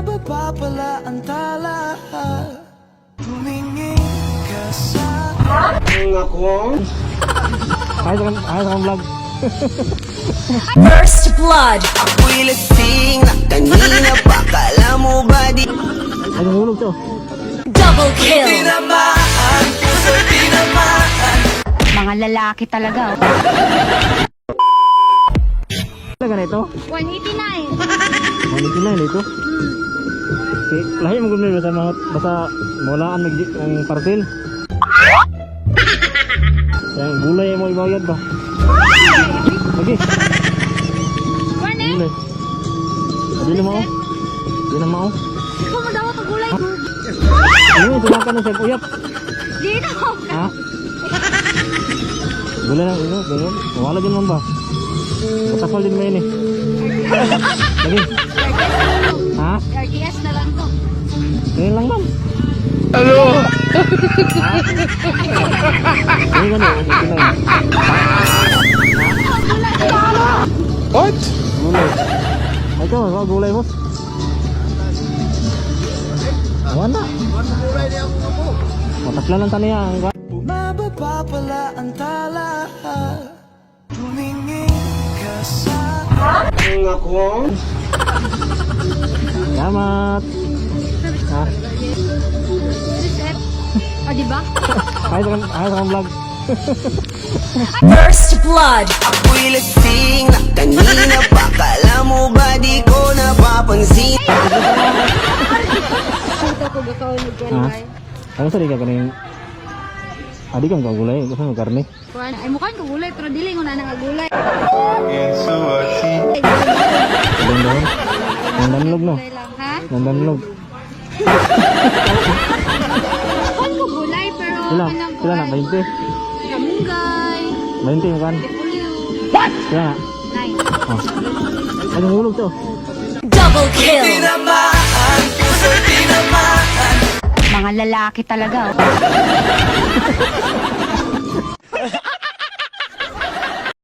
Mababa pala ang tala Tumingin ka sa Ayos kang, ayos kang vlog. First blood. Ako'y lasing na kanina pa Kala mo ba di Ay, nahulog to. Double kill. tinamaan Puso tinamaan Mga lalaki talaga. oh. Talaga na ito. 189. Manito na yun ito. Okay, lahi mo gumili basta mga basta mulaan mag ang parcel. Yang gulay mo ibayad ba? Lagi. Gulay. Adi na mao. Di na mao. Ikaw mo daw ito gulay. Ano ito na sa uyap. Dito. Ha? Gulay lang ino, ganyan. Wala din man ba? Matasal din mo yun eh. Lagi. Ano? Lang, okay na yun. What? Gulay. Ay, ikaw, ikaw, gulay mo. Wala. Matasla lang taniya. Ang Mababa pala ang tala Tumingin ka sa Salamat. Ha? Reset. O, diba? Ayos kang, ayos kang vlog. First blood. Ako'y lasing na kanina pa Kala mo ba di ko napapansin ni Ha? Ano sa ka kaning Adi kang gulay, gusto mo karne? Kuan, ay mukhaan ko gulay pero dili ko na nang gulay. Ilang daw? Nang danlog no? Ha? Nang Mukhaan ko gulay pero Sila, kanang sila na, kuan, 20. Kamunggay. 20 mo kan? Repolyo. Sila na. Nine. Oh. Ay, nahulog to. Double kill. Mga lalaki talaga. oh.